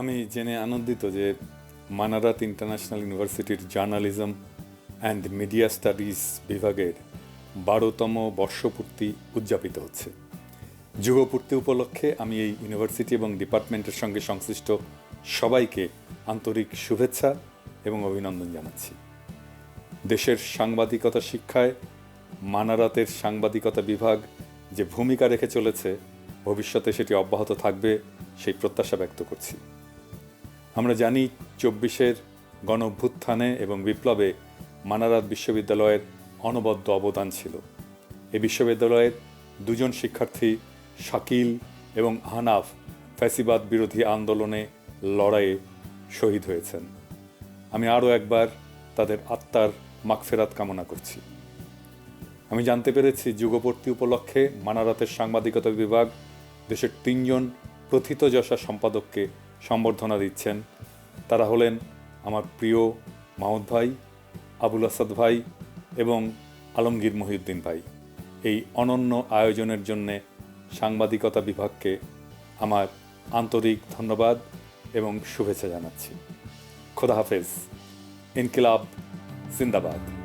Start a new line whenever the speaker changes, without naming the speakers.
আমি জেনে আনন্দিত যে মানারাত ইন্টারন্যাশনাল ইউনিভার্সিটির জার্নালিজম অ্যান্ড মিডিয়া স্টাডিজ বিভাগের বারোতম বর্ষপূর্তি উদযাপিত হচ্ছে। যুগপূর্তি উপলক্ষে আমি এই ইউনিভার্সিটি এবং ডিপার্টমেন্টের সঙ্গে সংশ্লিষ্ট সবাইকে আন্তরিক শুভেচ্ছা এবং অভিনন্দন জানাচ্ছি। দেশের সাংবাদিকতা শিক্ষায় মানারাতের সাংবাদিকতা বিভাগ যে ভূমিকা রেখে চলেছে, ভবিষ্যতে সেটি অব্যাহত থাকবে সেই প্রত্যাশা ব্যক্ত করছি। আমরা জানি চব্বিশের গণ অভ্যুত্থানে এবং বিপ্লবে মানারাত বিশ্ববিদ্যালয়ের অনবদ্য অবদান ছিল। এই বিশ্ববিদ্যালয়ের দুজন শিক্ষার্থী শাকিল এবং হানাফ ফ্যাসিবাদ বিরোধী আন্দোলনে লড়াইয়ে শহীদ হয়েছেন। আমি আরও একবার তাদের আত্মার মাগফেরাত কামনা করছি। আমি জানতে পেরেছি যুগপূর্তি উপলক্ষে মানারাতের সাংবাদিকতা বিভাগ দেশের তিনজন প্রথিতযশা সম্পাদককে সম্বর্ধনা দিচ্ছেন। তারা হলেন আমার প্রিয় মাহমুদ ভাই, আবুল আসাদ ভাই এবং আলমগীর মহিউদ্দিন ভাই। এই অনন্য আয়োজনের জন্যে সাংবাদিকতা বিভাগকে আমার আন্তরিক ধন্যবাদ এবং শুভেচ্ছা জানাচ্ছি। খোদা হাফেজ। ইনকিলাব জিন্দাবাদ।